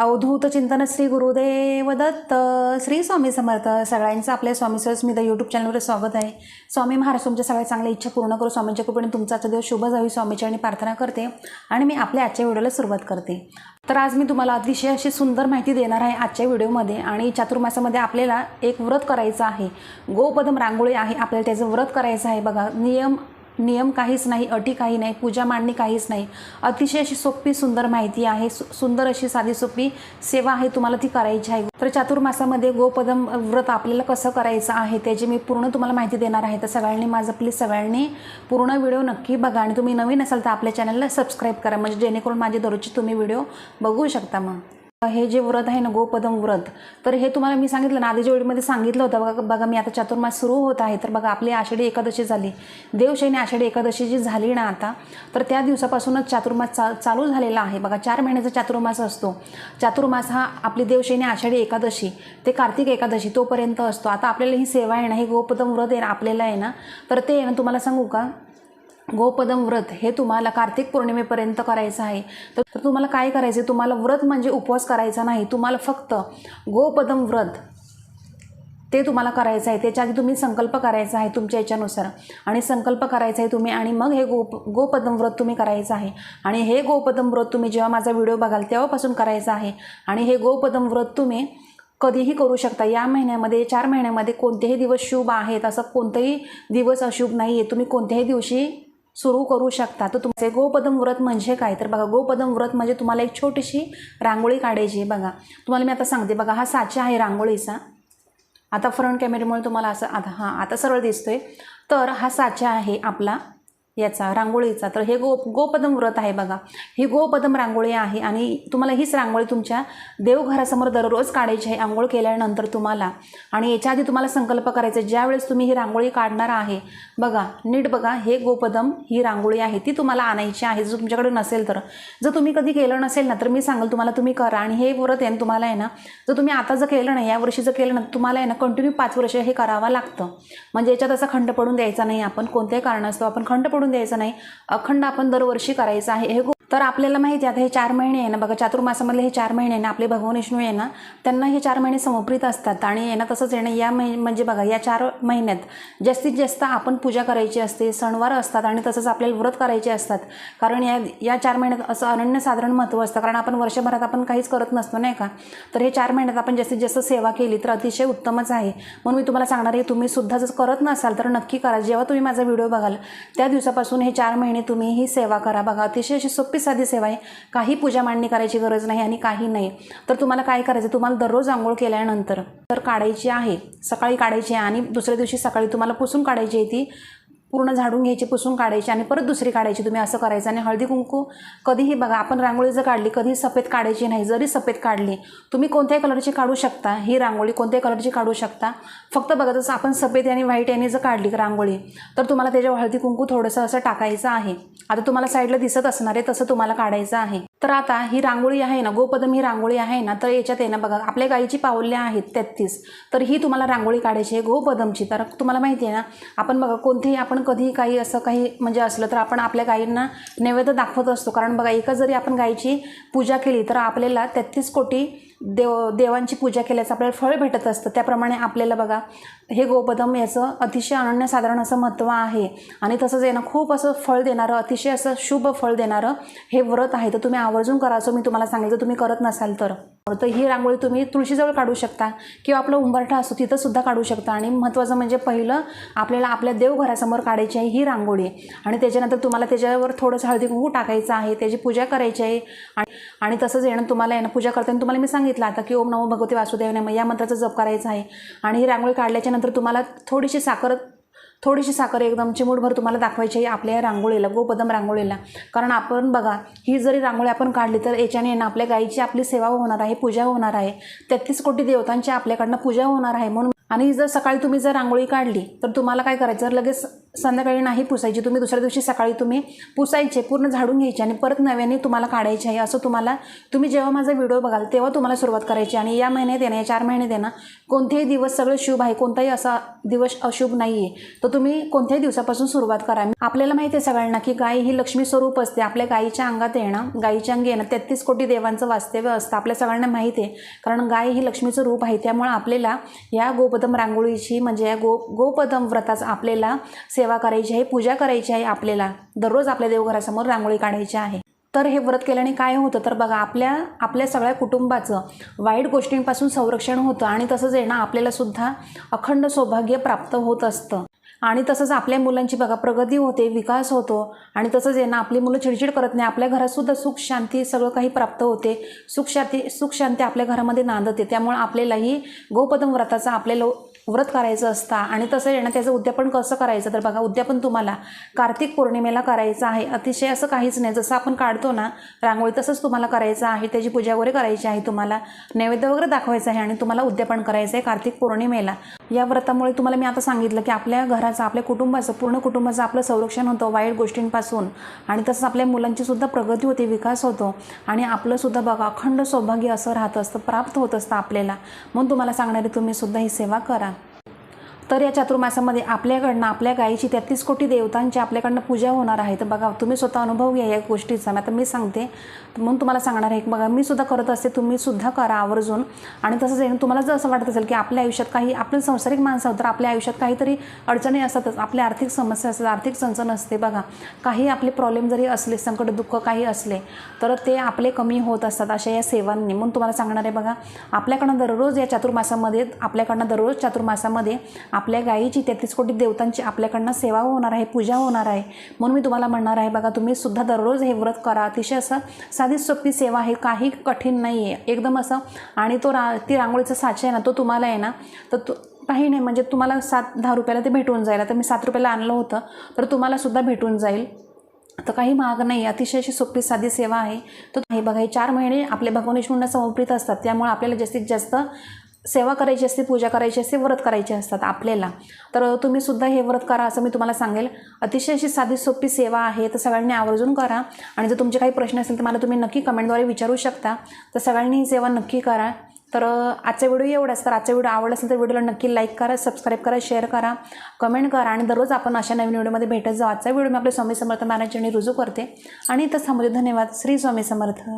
अवधूत चिंतन श्री गुरुदेव दत्त श्री स्वामी समर्थ. सगळ्यांचं आपल्या स्वामी स्मित यूट्यूब चॅनलवर स्वागत आहे. स्वामी महाराज तुमच्या सगळ्या चांगल्या इच्छा पूर्ण करू. स्वामींच्या कृपेने तुमचा आजचा दिवस शुभ जावी. स्वामीच्या आणि प्रार्थना करते. आणि मी आपल्या आजच्या व्हिडिओला सुरुवात करते. तर आज मी तुम्हाला अतिशय अशी सुंदर माहिती देणार आहे आजच्या व्हिडिओमध्ये. आणि चातुर्मासामध्ये आपल्याला एक व्रत करायचं आहे. गोपदम रांगोळी आहे. आपल्याला त्याचं व्रत करायचं आहे. बघा नियम नियम काहीच नाही अटी काही नाही पूजा मांडणी काहीच नाही. अतिशय अशी सोपी सुंदर माहिती आहे. सु- सुंदर अशी साधी सोपी सेवा आहे तुम्हाला ती करायची आहे. तर चातुर्मासामध्ये गोपदम व्रत आपल्याला कसं करायचं आहे त्याची मी पूर्ण तुम्हाला माहिती देणार आहे. तर सगळ्यांनी माझं प्लीज सगळ्यांनी पूर्ण व्हिडिओ नक्की बघा आणि तुम्ही नवीन असाल तर आपल्या चॅनलला सबस्क्राईब करा. म्हणजे जेणेकरून माझे दररोजचे तुम्ही व्हिडिओ बघू शकता मग. हे जे व्रत आहे ना गोपदम व्रत तर हे तुम्हाला मी सांगितलं ना आधीच्या वेळीमध्ये सांगितलं होतं बघा बघा मी आता चातुर्मास सुरू होत आहे तर बघा आपली आषाढी एकादशी झाली. देवशैनी आषाढी एकादशी जी झाली ना आता तर त्या दिवसापासूनच चातुर्मास चा चालू झालेला आहे. बघा चार महिन्याचा चातुर्मास असतो. चातुर्मास हा आपली देवशैनी आषाढी एकादशी ते कार्तिक एकादशी तोपर्यंत असतो. आता आपल्याला ही सेवा आहे ना हे गोपदम व्रत आहे ना आपल्याला आहे ना तर ते आहे ना तुम्हाला सांगू का? गोपदम व्रत हे तुम्हाला कार्तिक पौर्णिमेपर्यंत करायचं आहे. तर तुम्हाला काय करायचं आहे तुम्हाला व्रत म्हणजे उपवास करायचा नाही. तुम्हाला फक्त गोपदम व्रत ते तुम्हाला करायचं आहे. त्याच्या आधी तुम्ही संकल्प करायचा आहे तुमच्या याच्यानुसार. आणि संकल्प करायचा आहे तुम्ही आणि मग हे गोप गोपदम व्रत तुम्ही करायचं आहे. आणि हे गोपदम व्रत तुम्ही जेव्हा माझा व्हिडिओ बघाल तेव्हापासून करायचं आहे. आणि हे गोपदम व्रत तुम्ही कधीही करू शकता. या महिन्यामध्ये चार महिन्यामध्ये कोणतेही दिवस शुभ आहेत असं कोणतंही दिवस अशुभ नाही आहे तुम्ही कोणत्याही दिवशी सुरू करू शकता. तर तुमचे गोपदम व्रत म्हणजे काय? तर बघा गोपदम व्रत म्हणजे तुम्हाला एक छोटीशी रांगोळी काढायची आहे बघा. तुम्हाला मी आता सांगते बघा हा साचा आहे रांगोळीचा. आता फ्रंट कॅमेऱ्यामुळे तुम्हाला असं आता हां आता सरळ दिसतोय. तर हा साचा आहे आपला. याचा रांगोळीचा. तर हे गो गोपदम व्रत आहे बघा. ही गोपदम रांगोळी आहे आणि तुम्हाला हीच रांगोळी तुमच्या देवघरासमोर दररोज काढायची आहे आंघोळ केल्यानंतर तुम्हाला. आणि याच्या आधी तुम्हाला संकल्प करायचा आहे ज्यावेळेस तुम्ही ही रांगोळी काढणार आहे बघा नीट बघा हे गोपदम ही रांगोळी आहे ती तुम्हाला आणायची आहे. जर तुमच्याकडे नसेल तर. जर तुम्ही कधी केलं नसेल ना तर मी सांगेल तुम्हाला तुम्ही करा. आणि हे व्रत आहे तुम्हाला आहे ना जर तुम्ही आता जर केलं नाही या वर्षी जर केलं ना तुम्हाला आहे ना कंटिन्यू पाच वर्ष हे करावं लागतं. म्हणजे याच्यात असा खंड पडून द्यायचा नाही आपण कोणत्याही कारणास्तव. आपण खंड पडून द्यायचं नाही. अखंड आपण दरवर्षी करायचं आहे. हे तर आपल्याला माहिती आहे आता हे चार महिने आहे ना बघा चातुर्मासामधले हे चार महिने आहे ना आपले भगवान विष्णू आहे ना त्यांना हे चार महिने समर्पित असतात आणि आहे ना तसंच येणं या महि म्हणजे बघा या चार महिन्यात जास्तीत जास्त आपण पूजा करायची असते सणवार असतात आणि तसंच आपल्याला व्रत करायचे असतात. कारण या या चार महिन्यात असं अनन्य साधारण महत्त्व असतं कारण आपण वर्षभरात आपण काहीच करत नसतो नाही का? तर हे चार महिन्यात आपण जास्तीत जास्त सेवा केली तर अतिशय उत्तमच आहे. म्हणून मी तुम्हाला सांगणार आहे तुम्ही सुद्धा जर करत नसाल तर नक्की करा. जेव्हा तुम्ही माझा व्हिडिओ बघाल त्या दिवसापासून हे चार महिने तुम्ही ही सेवा करा. बघा अतिशय अशी सोपी साधी सेवा आहे. काही पूजा मांडणी करायची गरज नाही आणि काही नाही. तर तुम्हाला काय करायचं तुम्हाला दररोज आंघोळ केल्यानंतर तर काढायची आहे. सकाळी काढायची आहे आणि दुसऱ्या दिवशी सकाळी तुम्हाला पुसून काढायची आहे ती. पूर्ण झाडून घ्यायची पुसून काढायची आणि परत दुसरी काढायची. तुम्ही असं करायचं आणि हळदी कुंकू कधीही बघा आपण रांगोळी जर काढली कधीही सफेद काढायची नाही जरी सफेद काढली तुम्ही कोणत्याही कलरची काढू शकता. ही रांगोळी कोणत्याही कलरची काढू शकता. फक्त बघा जसं आपण सफेद आणि व्हाईट याने जर काढली रांगोळी तर तुम्हाला त्याच्यावर हळदी कुंकू थोडंसं असं टाकायचं आहे. आता तुम्हाला साईडला दिसत असणार आहे तसं तुम्हाला काढायचं आहे. तर आता ही रांगोळी आहे ना गोपदम ही रांगोळी आहे ना तर याच्यात आहे ना बघा आपल्या गाईची पावल्या आहेत तेहतीस. तर ही तुम्हाला रांगोळी काढायची आहे गोपदमची. तर तुम्हाला माहिती आहे ना आपण बघा कोणतेही आपण कधीही काही असं काही म्हणजे असलं तर आपण आपल्या गाईंना नैवेद्य दाखवत असतो. कारण बघा एका जरी आपण गाईची पूजा केली तर आपल्याला तेहतीस कोटी देव देवांची पूजा केल्याचं आपल्याला फळ भेटत असतं. त्याप्रमाणे आपल्याला बघा हे गोपदम याचं अतिशय अनन्यसाधारण असं महत्त्व आहे. आणि तसंच आहे ना खूप असं फळ देणारं अतिशय असं शुभ फळ देणारं हे व्रत आहे. तर तुम्ही आवर्जून करा असं मी तुम्हाला सांगितलं तुम्ही करत नसाल तर. तर ही रांगोळी तुम्ही तुळशीजवळ काढू शकता किंवा आपलं उंबरठा असतो तिथंसुद्धा काढू शकता. आणि महत्त्वाचं म्हणजे पहिलं आपल्याला आपल्या देवघरासमोर काढायची आहे ही रांगोळी. आणि त्याच्यानंतर तुम्हाला त्याच्यावर थोडंसं हळदी कुंकू टाकायचं आहे त्याची पूजा करायची आहे. आणि आणि तसंच येणं तुम्हाला येणं पूजा करताना तुम्हाला मी सांगितलं आता की ओम नमो भगवते वासुदेव नमः या मंत्राचा जप करायचा आहे. आणि ही रांगोळी काढल्याच्यानंतर तुम्हाला थोडीशी साखर थोडीशी साखर एकदम चिमूटभर तुम्हाला दाखवायची आहे आपल्या या रांगोळीला गोपदम रांगोळीला. कारण आपण बघा ही जरी रांगोळी आपण काढली तर याच्याने ना आपल्या गाईची आपली सेवा होणार आहे पूजा होणार आहे. तेहतीस कोटी देवतांची आपल्याकडनं पूजा होणार आहे म्हणून. आणि जर सकाळी तुम्ही जर रांगोळी काढली तर तुम्हाला काय करायचं? लगेच संध्याकाळी नाही पुसायची तुम्ही दुसऱ्या दिवशी सकाळी तुम्ही पुसायचे पूर्ण झाडून घ्यायचे आणि परत नव्याने तुम्हाला काढायचे आहे असं तुम्हाला तुम्ही जेव्हा माझा व्हिडिओ बघाल तेव्हा तुम्हाला सुरुवात करायची आणि या महिन्यात येणं या चार महिन्यात येणं कोणतेही दिवस सगळं शुभ आहे कोणताही असा दिवस अशुभ नाही आहे तर तुम्ही कोणत्याही दिवसापासून सुरुवात करा. आपल्याला माहिती आहे सगळ्यांना की गाय ही लक्ष्मी स्वरूप असते आपल्या गायीच्या अंगात येणं गायीच्या अंगी येणं तेहतीस कोटी देवांचं वास्तव्य असतं आपल्या सगळ्यांना माहिती आहे कारण गाय ही लक्ष्मीचं रूप आहे त्यामुळे आपल्याला या गोपदम रांगोळीची म्हणजे या गो गोपदम व्रताचा आपल्याला सेवा करायची आहे पूजा करायची आहे आपल्याला. दररोज आपल्या देवघरासमोर रांगोळी काढायची आहे. तर हे व्रत केल्याने काय होतं? तर बघा आपल्या आपल्या सगळ्या कुटुंबाचं वाईट गोष्टींपासून संरक्षण होतं आणि तसंच आहे ना आपल्याला सुद्धा अखंड सौभाग्य प्राप्त होत असतं. आणि तसंच आपल्या मुलांची बघा प्रगती होते विकास होतो आणि तसंच आहे ना आपली मुलं चिडचिड करत नाही आपल्या घरात सुद्धा सुख शांती सगळं काही प्राप्त होते. सुख शांती सुख शांती आपल्या घरामध्ये नांदते. त्यामुळे आपल्यालाही गोपदम व्रताचा आपल्याला व्रत करायचं असता आणि तसं आहे ना त्याचं उद्यापन कसं करायचं? तर बघा उद्यापन तुम्हाला कार्तिक पौर्णिमेला करायचं आहे. अतिशय असं काहीच नाही. जसं आपण काढतो ना रांगोळी तसंच तुम्हाला करायचं आहे. त्याची पूजा वगैरे करायची आहे तुम्हाला. नैवेद्य वगैरे दाखवायचं आहे आणि तुम्हाला उद्यापन करायचं आहे कार्तिक पौर्णिमेला. या व्रतामुळे तुम्हाला मी आता सांगितलं की आपल्या घराचं आपल्या कुटुंबाचं पूर्ण कुटुंबाचं आपलं संरक्षण होतं वाईट गोष्टींपासून. आणि तसंच आपल्या मुलांची सुद्धा प्रगती होते विकास होतो. आणि आपलंसुद्धा बघा अखंड सौभाग्य असं राहत असतं प्राप्त होत असतं आपल्याला. म्हणून तुम्हाला सांगणारे तुम्ही सुद्धा ही सेवा करा. तर या चातुर्मासामध्ये आपल्याकडनं आपल्या गायीची तेहतीस कोटी देवतांची आपल्याकडनं पूजा होणार आहे. तर बघा तुम्ही स्वतः अनुभव घ्या या गोष्टीचा. आता मी सांगते. म्हणून तुम्हाला सांगणार आहे की बघा मी सुद्धा करत असते तुम्ही सुद्धा करा आवर्जून. आणि तसंच आहे तुम्हाला जर असं वाटत असेल की आपल्या आयुष्यात काही आपण संसारिक माणसं आहोत तर आपल्या आयुष्यात काहीतरी अडचणी असतातच. आपल्या आर्थिक समस्या असतात आर्थिक चणचण असते बघा. काही आपले प्रॉब्लेम जरी असले संकट दुःख काही असले तर ते आपले कमी होत असतात अशा या सेवांनी. म्हणून तुम्हाला सांगणार आहे बघा आपल्याकडनं दररोज या चातुर्मासामध्ये आपल्याकडनं दररोज चातुर्मासामध्ये आपल्या गायीची तेहतीस कोटी देवतांची आपल्याकडनं सेवा होणार आहे पूजा होणार आहे. म्हणून मी तुम्हाला म्हणणार आहे बघा तुम्ही सुद्धा दररोज हे व्रत करा. अतिशय असं साधी सोपी सेवा आहे काही कठीण नाही आहे एकदम असं आणि तो रा ती रांगोळीचा साचा आहे ना तो तुम्हाला आहे ना तर तो काही नाही म्हणजे तुम्हाला सात दहा रुपयाला ते भेटून जाईल. आता मी सात रुपयाला आणलं होतं तर तुम्हालासुद्धा भेटून जाईल. तर काही महाग नाही अतिशय अशी सोपी साधी सेवा आहे. तर हे बघा हे चार महिने आपले भगवान विष्णूंना समर्पित असतात. त्यामुळे आपल्याला जास्तीत जास्त सेवा करायची असते पूजा करायची असते व्रत करायचे असतात आपल्याला. तर तुम्ही सुद्धा हे व्रत करा असं मी तुम्हाला सांगेल. अतिशय अशी साधी सोपी सेवा आहे तर सगळ्यांनी आवर्जून करा. आणि जर तुमचे काही प्रश्न असेल तर मला तुम्ही नक्की कमेंटद्वारे विचारू शकता. तर सगळ्यांनी ही सेवा नक्की करा. तर आजचा व्हिडिओ एवढाच. तर आजचा व्हिडिओ आवडला असेल तर व्हिडिओला नक्की लाईक करा सबस्क्राईब करा शेअर करा कमेंट करा. आणि दररोज आपण अशा नवीन व्हिडिओमध्ये भेटत जाऊ. आजचा व्हिडिओ मी आपले स्वामी समर्थ महाराजांनी रुजू करते. आणि इथं थांबू धन्यवाद. श्री स्वामी समर्थ.